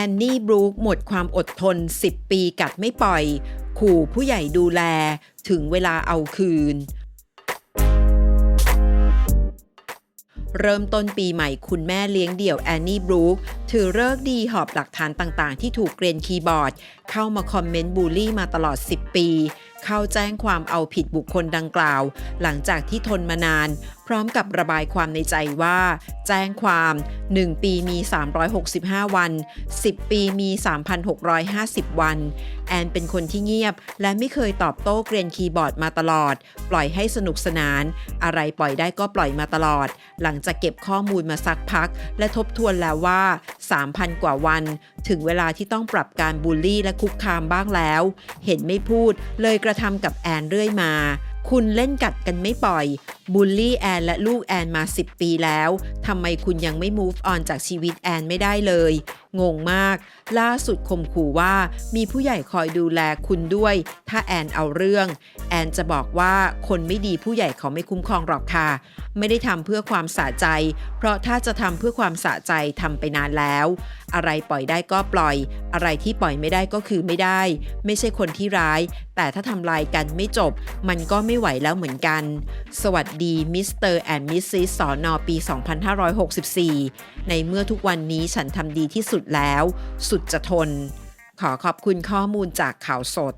อนนี่บรูคหมดความอดทน 10 ปีกัดไม่ปล่อย ขู่ผู้ใหญ่ดูแล ถึงเวลาเอาคืน เริ่มต้นปีใหม่คุณแม่เลี้ยงเดี่ยวแอนนี่บรูคถือเลิกดีหอบหลักฐานต่างๆ ที่ถูกเกรียนคีย์บอร์ด เข้ามาคอมเมนต์บูลลี่มาตลอด 10 ปี เข้าแจ้งความเอาผิดบุคคลดังกล่าว หลังจากที่ทนมานาน พร้อมกับระบายความในใจว่า แจ้งความ 1 ปีมี 365 วัน 10 ปีมี 3,650 วัน แอนเป็นคนที่เงียบ และไม่เคยตอบโต้เกรียนคีย์บอร์ดมาตลอด ปล่อยให้สนุกสนาน อะไรปล่อยได้ก็ปล่อยมาตลอด หลังจากเก็บข้อมูลมาสักพัก และทบทวนแล้วว่า 3,000 กว่าวัน ถึงเวลาที่ต้องปรับการบูลลี่และคุกคามบ้างแล้ว เห็นไม่พูดเลยกระทำกับแอนเรื่อยมา คุณเล่นกัดกันไม่ปล่อย บูลลี่แอนและลูกแอนมา 10 ปีแล้ว ทำไมคุณยังไม่ move on จากชีวิตแอนไม่ได้เลย งงมาก ล่าสุดข่มขู่ว่ามีผู้ใหญ่คอยดูแลคุณด้วย ถ้าแอนเอาเรื่อง แอนจะบอกว่าคนไม่ดีผู้ใหญ่เขาไม่คุ้มครองหรอกค่ะ ไม่ได้ทำเพื่อความสะใจ เพราะถ้าจะทำเพื่อความสะใจทำไปนานแล้ว อะไรปล่อยได้ก็ปล่อย อะไรที่ปล่อยไม่ได้ก็คือไม่ได้ ไม่ใช่คนที่ร้าย แต่ถ้าทำลายกันไม่จบ มันก็ไม่ไหวแล้วเหมือนกัน สวัสดีมิสเตอร์แอนด์มิสซิสสอนอปี 2564 ในเมื่อทุกวันนี้ฉันทำดีที่สุดแล้ว สุดจะทน ขอขอบคุณข้อมูลจากข่าวสด